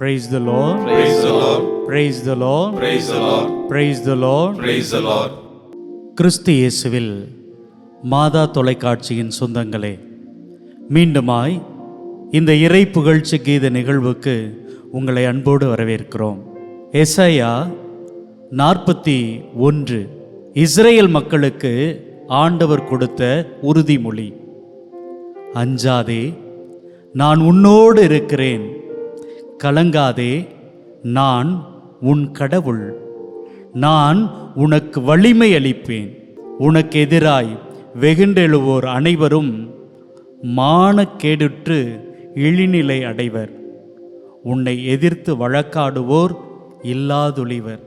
Praise the lord. Praise the Lord. praise the lord. Praise the Lord. praise the lord. Praise the Lord. கிறிஸ்து இயேசுவில் மாதா தொலைக்காட்சியின் சொந்தங்களே மீண்டுமாய் இந்த இறை புகழ்ச்சி கீத நிகழ்வுக்கு உங்களை அன்போடு வரவேற்கிறோம். எஸ்ஐயா நாற்பத்தி ஒன்று. இஸ்ரேல் மக்களுக்கு ஆண்டவர் கொடுத்த உறுதிமொழி. அஞ்சாதே நான் உன்னோடு இருக்கிறேன். கலங்காதே நான் உன் கடவுள். நான் உனக்கு வலிமை அளிப்பேன். உனக்கு எதிராய் வெகுண்டெழுவோர் அனைவரும் மானக்கேடுற்று இழிநிலை அடைவர். உன்னை எதிர்த்து வழக்காடுவோர் இல்லாதொழிவர்.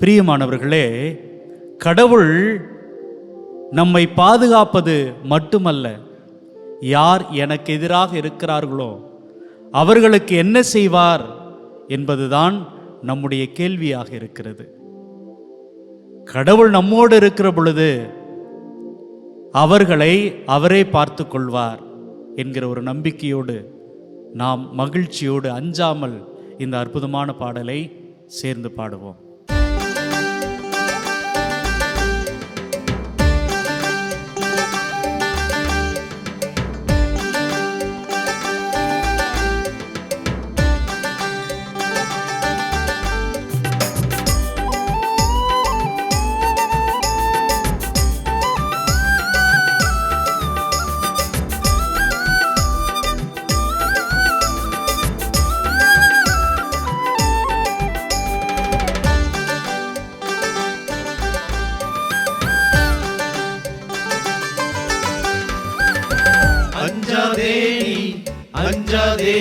பிரியமானவர்களே கடவுள் நம்மை பாதுகாப்பது மட்டுமல்ல. யார் எனக்கு எதிராக இருக்கிறார்களோ அவர்களுக்கு என்ன செய்வார் என்பதுதான் நம்முடைய கேள்வியாக இருக்கிறது. கடவுள் நம்மோடு இருக்கிற பொழுது அவர்களை அவரே பார்த்து கொள்வார் என்கிற ஒரு நம்பிக்கையோடு நாம் மகிழ்ச்சியோடு அஞ்சாமல் இந்த அற்புதமான பாடலை சேர்ந்து பாடுவோம்.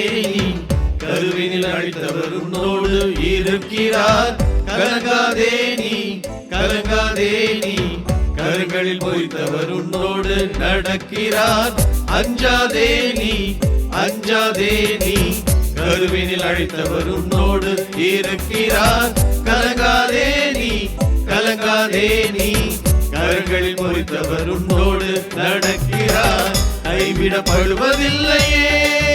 நீ கருவினில் அழித்தவர் உன்னோடு இருக்கிறார். கலங்காதே நீ கலங்காதே நீ. கருங்களில் பொய்த்தவர் உன்னோடு நடக்கிறார். அஞ்சாதே நீ அஞ்சாதே நீ. கருவினில் அழைத்தவர் உன்னோடு இருக்கிறார். கலங்காதே நீ கலங்காதே நீ. கருங்களில் பொறித்தவர் உன்னோடு நடக்கிறார். கைவிடப்படுவதில்லையே.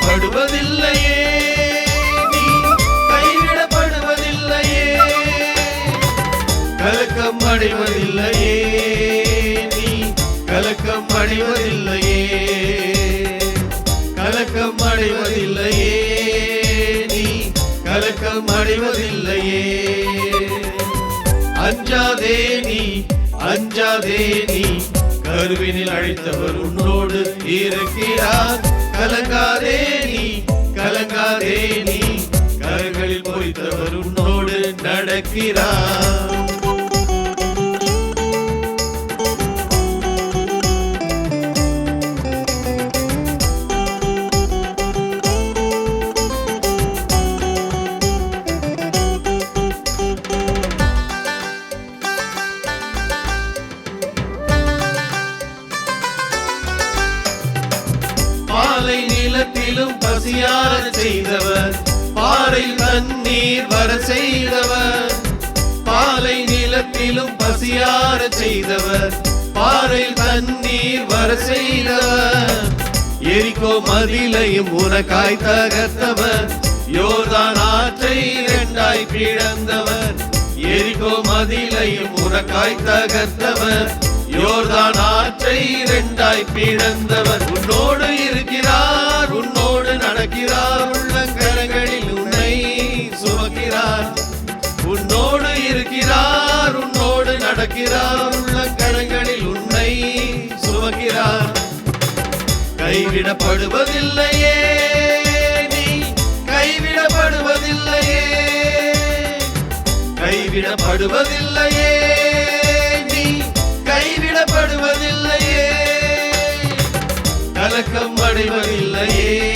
கைவிடப்படுவதில்லையே நீ கைவிடப்படுவதில்லையே. கலக்கம் அடைவதில்லையே. நீ கலக்கம் அடைவதில்லையே. கலக்கம் அடைவதில்லையே. நீ கலக்கம் அடைவதில்லையே. அஞ்சாதே நீ அஞ்சாதே நீ. கருவினில் அழைத்தவர் உன்னோடு இருக்கிறார். கலங்காதே நீ கலங்காதே நீ. கரங்களில் பொறித்தவர் உன்னோடு நடக்கிறார். பாறை தண்ணீர் வர செய்தவர். பாலை நிலத்திலும் பசியார செய்தவர். பாறை தண்ணீர் வர செய்தவர். எரிக்கோ மதிலையும் உனக்காய் தகர்த்தவர். யோர்தான் ஆற்றை இரண்டாய் பிழந்தவர் எரிகோ மதிலையும் உனக்காய் தகர்த்தவர். யோர்தான் ஆற்றை இரண்டாய் பிழந்தவர் உன்னோடு இருக்கிறார் உன்னோடு நடக்கிறார். சுமக்கிறார் உள்ள உள்ளங்கரங்களில் உன்னை சுமக்கிறார் கைவிடப்படுவதில்லையே நீ கைவிடப்படுவதில்லையே. கைவிடப்படுவதில்லையே நீ கைவிடப்படுவதில்லையே. கலக்கம் அடைவதில்லையே.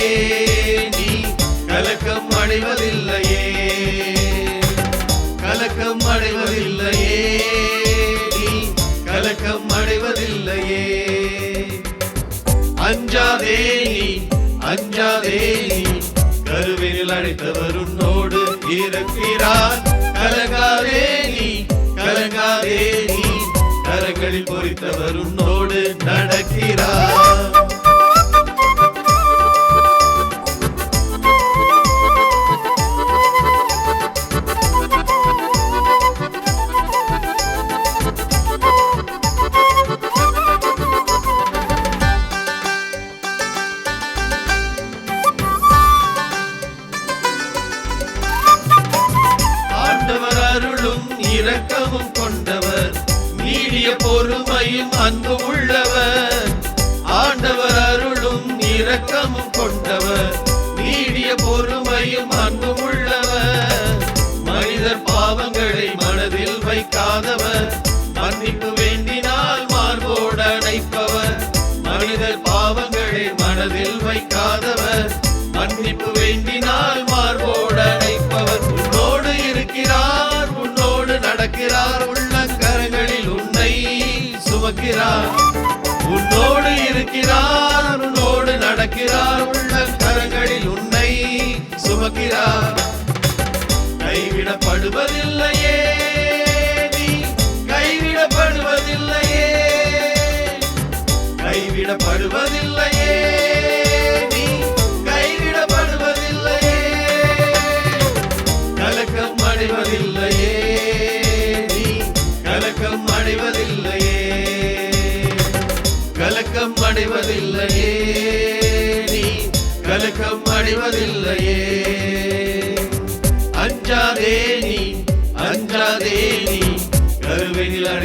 அஞ்சாதே நீ கருவினில் அழைத்தவர் உன்னோடு இருக்கிறார். கலங்காதே நீ கரங்களில் பொறித்தவர் உன்னோடு நடக்கிறார்.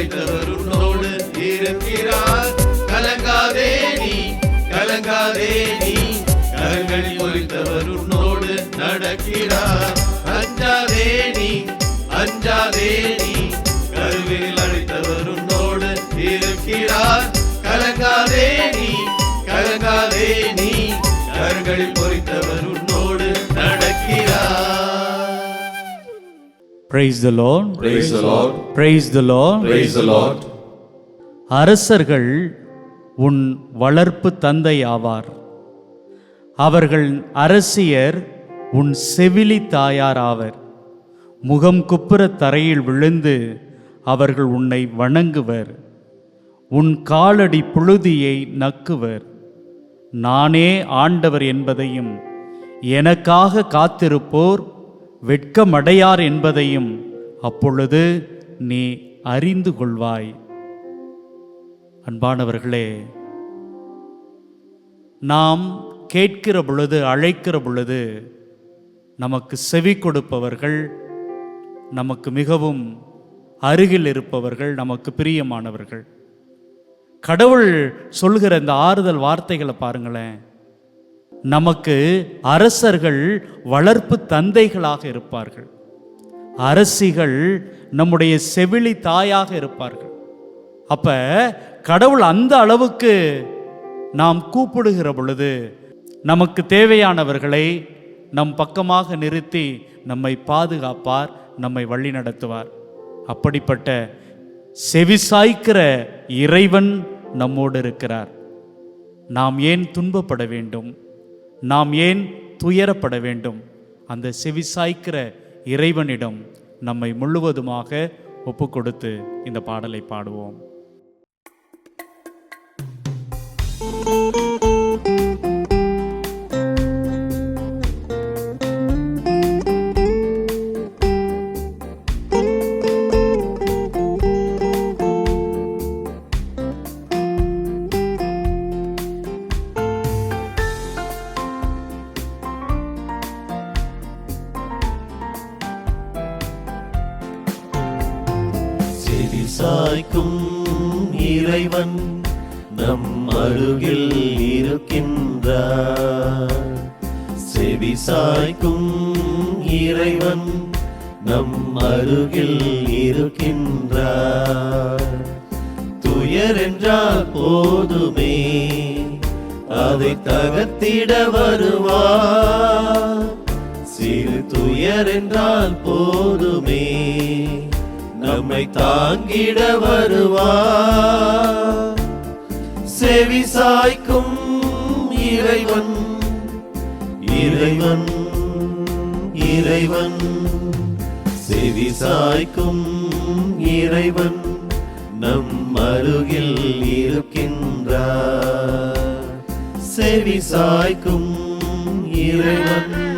கருவினில் உன்னோடு இருக்கிறார். கலங்காதே நீ கலங்காதே நீ. கரங்களில் ஒலித்தவர் உன்னோடு நடக்கிறார். அஞ்சாதே நீ அஞ்சாதே நீ. கருவில் அழைத்தவர் உன்னோடு இருக்கிறார். கலங்காதே நீ கலங்காதே நீ. கரங்களில் praise the lord Praise the Lord. Praise the lord Praise the Lord. அரசர்கள் உன் வளர்ப்பு தந்தை ஆவார் அவர்கள் அரசியர் உன் செவிலி தாயார் ஆவர் முகம் குப்புற தரையில் விழுந்து அவர்கள் உன்னை வணங்குவர். உன் காலடி புழுதியை நக்குவர். நானே ஆண்டவர் என்பதையும் எனக்காக காத்திருப்போர் வெட்கமடையார் என்பதையும் அப்பொழுது நீ அறிந்து கொள்வாய். அன்பானவர்களே நாம் கேட்கிற பொழுது அழைக்கிற பொழுது நமக்கு செவி கொடுப்பவர்கள் நமக்கு மிகவும் அருகில் இருப்பவர்கள் நமக்கு பிரியமானவர்கள். கடவுள் சொல்கிற இந்த ஆறுதல் வார்த்தைகளை பாருங்களேன். நமக்கு அரசர்கள் வளர்ப்பு தந்தைகளாக இருப்பார்கள். அரசிகள் நம்முடைய செவிலி தாயாக இருப்பார்கள். அப்ப கடவுள் அந்த அளவுக்கு நாம் கூப்பிடுகிற பொழுது நமக்கு தேவையானவர்களை நம் பக்கமாக நிறுத்தி நம்மை பாதுகாப்பார் நம்மை வழி நடத்துவார். அப்படிப்பட்ட செவிசாய்க்கிற இறைவன் நம்மோடு இருக்கிறார். நாம் ஏன் துன்பப்பட வேண்டும்? நாம் ஏன் துயரப்பட வேண்டும்? அந்த செவிசாய்க்கிற இறைவனிடம் நம்மை முழுவதுமாக ஒப்பு கொடுத்து இந்த பாடலை பாடுவோம். செவி இறைவன் நம் அருகில் இருக்கின்றார். செவி சாய்க்கும் இறைவன் நம் அருகில் இருக்கின்றார். துயர் என்றால் போதுமே அதை தகர்த்திட வருவார். சிறு துயர் என்றால் போதுமே நம்மை தாங்கிட வருவார். செவி சாய்க்கும் இறைவன் இறைவன் இறைவன். செவி சாய்க்கும் இறைவன் நம் அருகில் இருக்கின்றார். செவி சாய்க்கும் இறைவன்.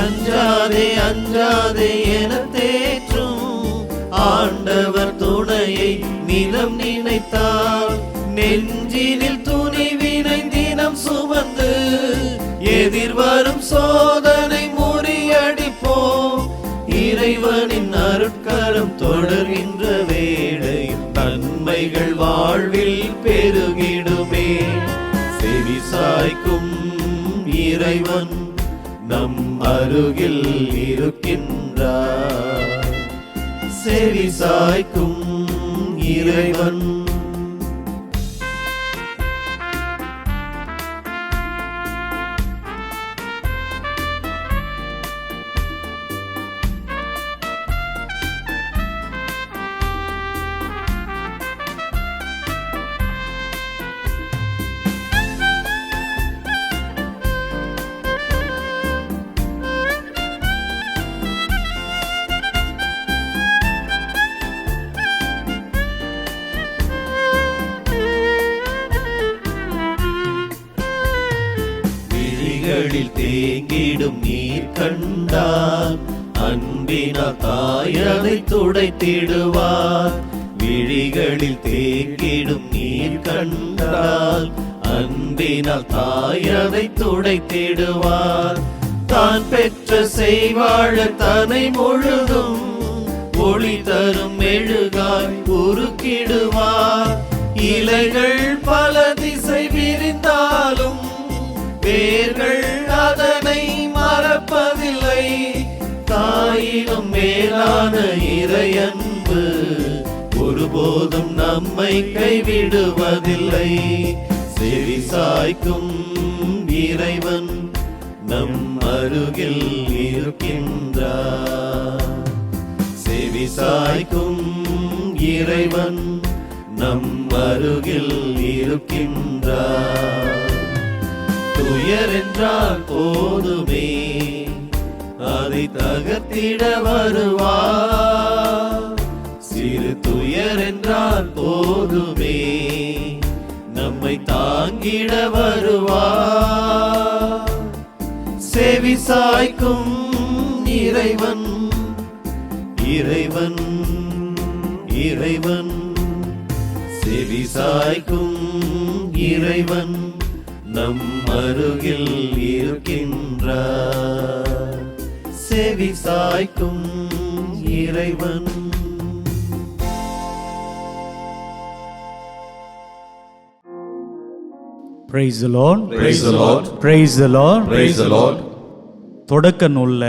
அஞ்சாதே அஞ்சாதே என தேற்றும். ஆண்டவர் துணையை நிலம் நினைத்தால் நெஞ்சினில் துணிவினை தினம் சுமந்து எதிர்வரும் சோதனை முறியடிப்போம். இறைவனின் அருட்கரம் தொடர்கின்ற வேளை நன்மைகள் வாழ்வில் பெருகிடுமே. செவி சாய்க்கும் இறைவன் நம் அருகில் இருக்கின்றார். செவி சாய்க்கும் இறைவன் தேங்கிடும் நீர் கண்டால் அன்பின தாயதை துடைத்திடுவார். விழிகளில் தேக்கிடும் நீர் கண்டால் அன்பினால் தாயதை துடைத்திடுவார். தான் பெற்ற செய்வாழ தனை முழுதும் ஒளி தரும் மெழுகாய் உருக்கிடுவார். இலைகள் பல திசை விரிந்தாலும் வேர்கள் மேலான இறையன்பு ஒருபோதும் நம்மை கைவிடுவதில்லை. செவி சாய்க்கும் இறைவன் நம் அருகில் இருக்கின்றார். செவி சாய்க்கும் இறைவன் நம் அருகில் இருக்கின்றார். துயர் என்றால் போதுமே. அதை தகர்த்திட வருவார். சிறு துயர் என்றால் போதுமே நம்மை தாங்கிட வருவார். செவி சாய்க்கும் இறைவன் இறைவன் இறைவன். செவி சாய்க்கும் இறைவன் நம் அருகில் இருக்கின்றார். செவி சாய்க்கும் இறைவன் Praise the Lord. Praise the Lord. Praise the Lord. Praise the Lord. தொடக்க நூல்ல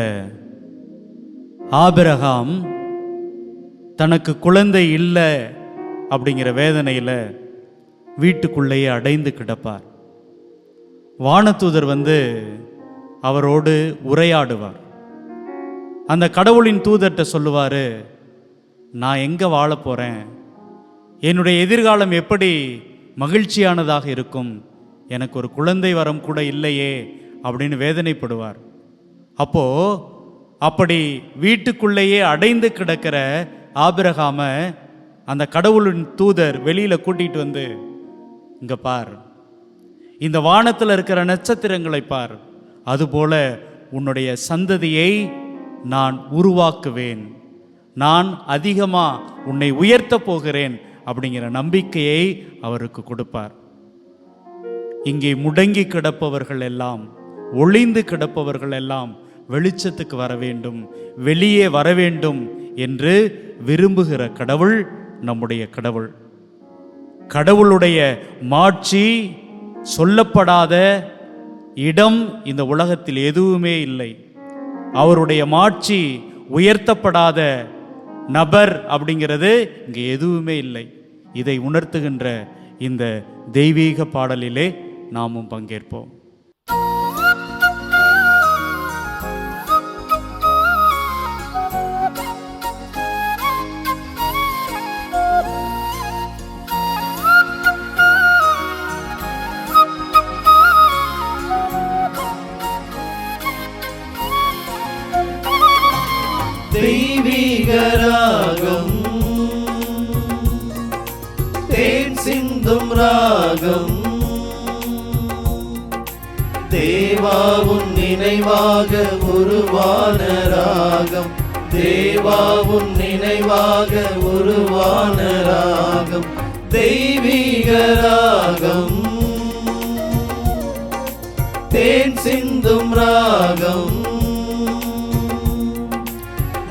ஆபிரகாம் தனக்கு குழந்தை இல்லை அப்படிங்கிற வேதனையில் வீட்டுக்குள்ளேயே அடைந்து கிடப்பார் வானதூதர் வந்து அவரோடு உரையாடுவார் அந்த கடவுளின் தூதர்கிட்ட சொல்லுவார் நான் எங்கே வாழ போகிறேன் என்னுடைய எதிர்காலம் எப்படி மகிழ்ச்சியானதாக இருக்கும்? எனக்கு ஒரு குழந்தை வரம் கூட இல்லையே அப்படின்னு வேதனைப்படுவார். அப்போ அப்படி வீட்டுக்குள்ளேயே அடைந்து கிடக்கிற ஆபிரகாம அந்த கடவுளின் தூதர் வெளியில் கூட்டிகிட்டு வந்து இங்கே பார். இந்த வானத்தில் இருக்கிற நட்சத்திரங்களை பார். அதுபோல உன்னுடைய சந்ததியை நான் உருவாக்குவேன். நான் அதிகமாக உன்னை உயர்த்த போகிறேன் அப்படிங்கிற நம்பிக்கையை அவருக்கு கொடுப்பார். இங்கே முடங்கி கிடப்பவர்கள் எல்லாம் ஒளிந்து கிடப்பவர்கள் எல்லாம் வெளிச்சத்துக்கு வர வேண்டும் வெளியே வர வேண்டும் என்று விரும்புகிற கடவுள் நம்முடைய கடவுள். கடவுளுடைய மாட்சி சொல்லப்படாத இடம் இந்த உலகத்தில் எதுவுமே இல்லை. அவருடைய மாட்சி உயர்த்தப்படாத நபர் அப்படிங்கிறது இங்கே எதுவுமே இல்லை. இதை உணர்த்துகின்ற இந்த தெய்வீக பாடலிலே நாமும் பங்கேற்போம். ராகம் தேவாவுன் நினைவாக உருவான ராகம் தேவாவுன் நினைவாக உருவான ராகம் தெய்வீக ராகம் தேன் சிந்தும் ராகம்.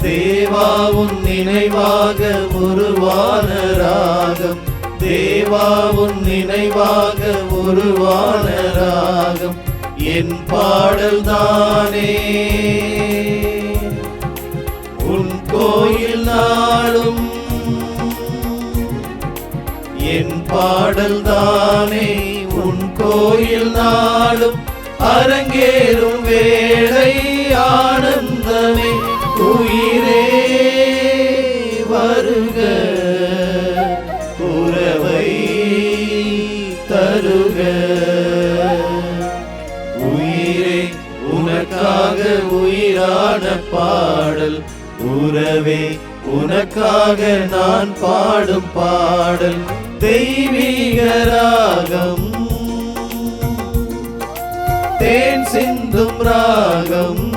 தேவாவுன் நினைவாக உருவான ராகம் தேவாவும் நினைவாக உருவான ராகம் என் பாடல் தானே. உன் கோயில் நாளும் என் பாடல் தானே. உன் கோயில் நாளும் அரங்கேறும் வேளை ஆனந்தமே உயிரே உயிரான பாடல். உறவே உனக்காக நான் பாடும் பாடல். தெய்வீக ராகம் தேன் சிந்தும் ராகம்.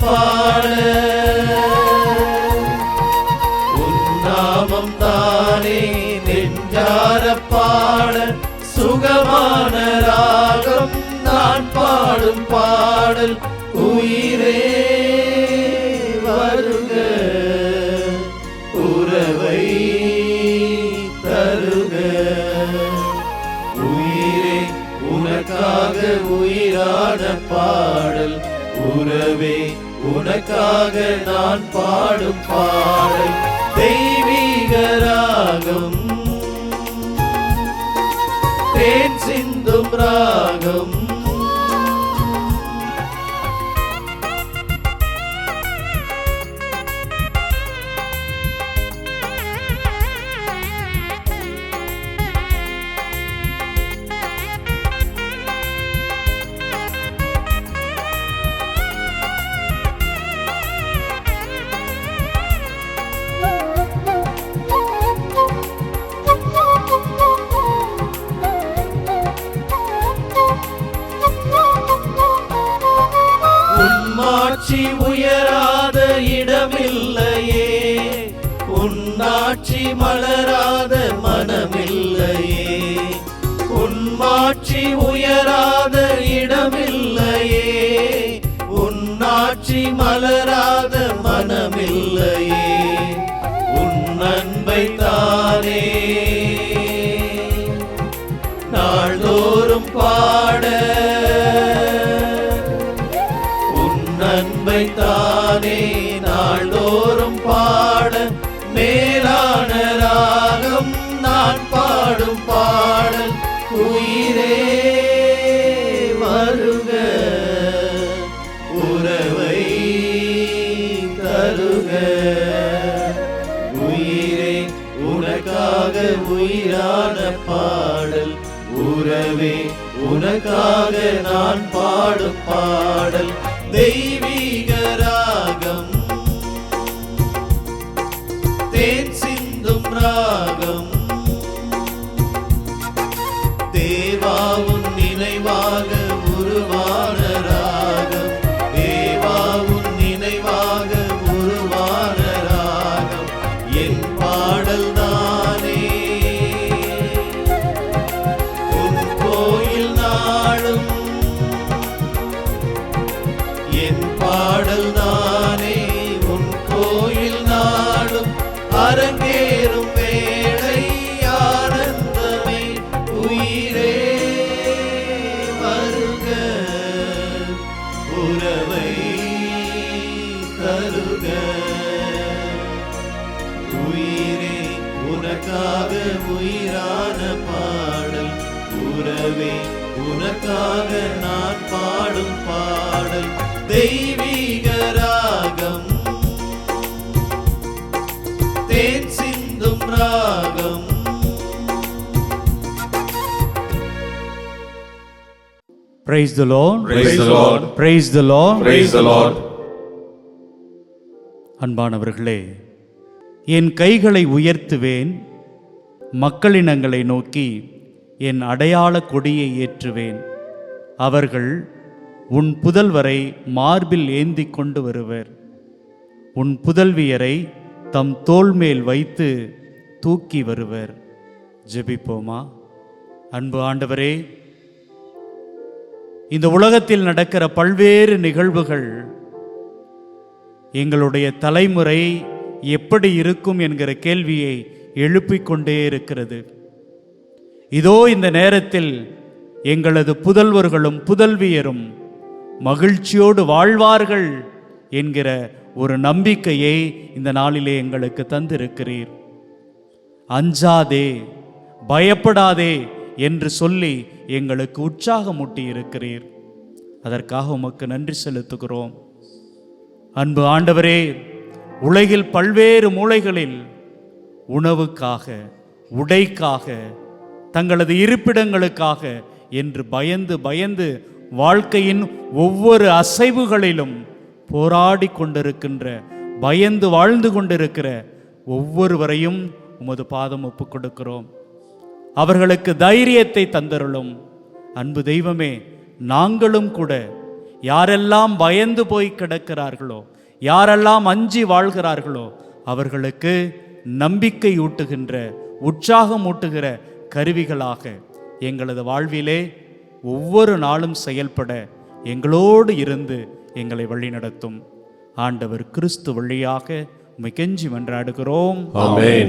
பாட உன்னாமம் தானே நெஞ்சார பாட சுகமான ராகம் நான் பாடும் பாடல் உயிரே வருக. உறவை தருக. உயிரே உனக்காக உயிரான பாடல் உறவே உனக்காக நான் பாடும் பாடல் தெய்வீக ராகம் தேன் சிந்தும் ராகம் மலராத மனமில்லையே. உன்மாட்சி உயராத இடமில்லையே. உன்னாட்சி மலராத மனமில்லையே. உன் அன்பை தானே. நாள்தோறும் பாட. உன் அன்பை தானே. உயிரான பாடல். உறவே உனக்காக நான் பாடும் பாடல். தெய்வீக ராகம் தேன் சிந்தும் ராகம் Praise the Lord. Praise the Lord. Praise the Lord. Praise the Lord. அன்பானவர்களே என் கைகளை உயர்த்துவேன் மக்களினங்களை நோக்கி என் அடையாள கொடியை ஏற்றுவேன் அவர்கள் உன் புதல்வரை மார்பில் ஏந்திக் கொண்டு வருவர். உன் புதல்வியரை தம் தோல் மேல் வைத்து தூக்கி வருவர். ஜெபிப்போமா? அன்பு ஆண்டவரே இந்த உலகத்தில் நடக்கிற பல்வேறு நிகழ்வுகள் எங்களுடைய தலைமுறை எப்படி இருக்கும் என்கிற கேள்வியை எழுப்பிக் கொண்டே இருக்கிறது. இதோ இந்த நேரத்தில் எங்களது புதல்வர்களும் புதல்வியரும் மகிழ்ச்சியோடு வாழ்வார்கள் என்கிற ஒரு நம்பிக்கையை இந்த நாளிலே எங்களுக்கு தந்திருக்கிறீர். அஞ்சாதே பயப்படாதே என்று சொல்லி எங்களுக்கு உற்சாகமூட்டி இருக்கிறீர் அதற்காக உமக்கு நன்றி செலுத்துகிறோம். அன்பு ஆண்டவரே உலகில் பல்வேறு மூலைகளில் உணவுக்காக உடைக்காக தங்களது இருப்பிடங்களுக்காக என்று பயந்து பயந்து வாழ்க்கையின் ஒவ்வொரு அசைவுகளிலும் போராடி கொண்டிருக்கின்ற பயந்து வாழ்ந்து கொண்டிருக்கிற ஒவ்வொருவரையும் உமது பாதம் ஒப்பு கொடுக்கிறோம். அவர்களுக்கு தைரியத்தை தந்தருளும். அன்பு தெய்வமே நாங்களும் கூட யாரெல்லாம் பயந்து போய் கிடக்கிறார்களோ யாரெல்லாம் அஞ்சி வாழ்கிறார்களோ அவர்களுக்கு நம்பிக்கை ஊட்டுகின்ற உற்சாகம் ஊட்டுகிற கருவிகளாக எங்களது வாழ்விலே ஒவ்வொரு நாளும் செயல்பட எங்களோடு இருந்து எங்களை வழிநடத்தும் ஆண்டவர் கிறிஸ்து வழியாக உம்மை கெஞ்சி மன்றாடுகிறோம் Amen.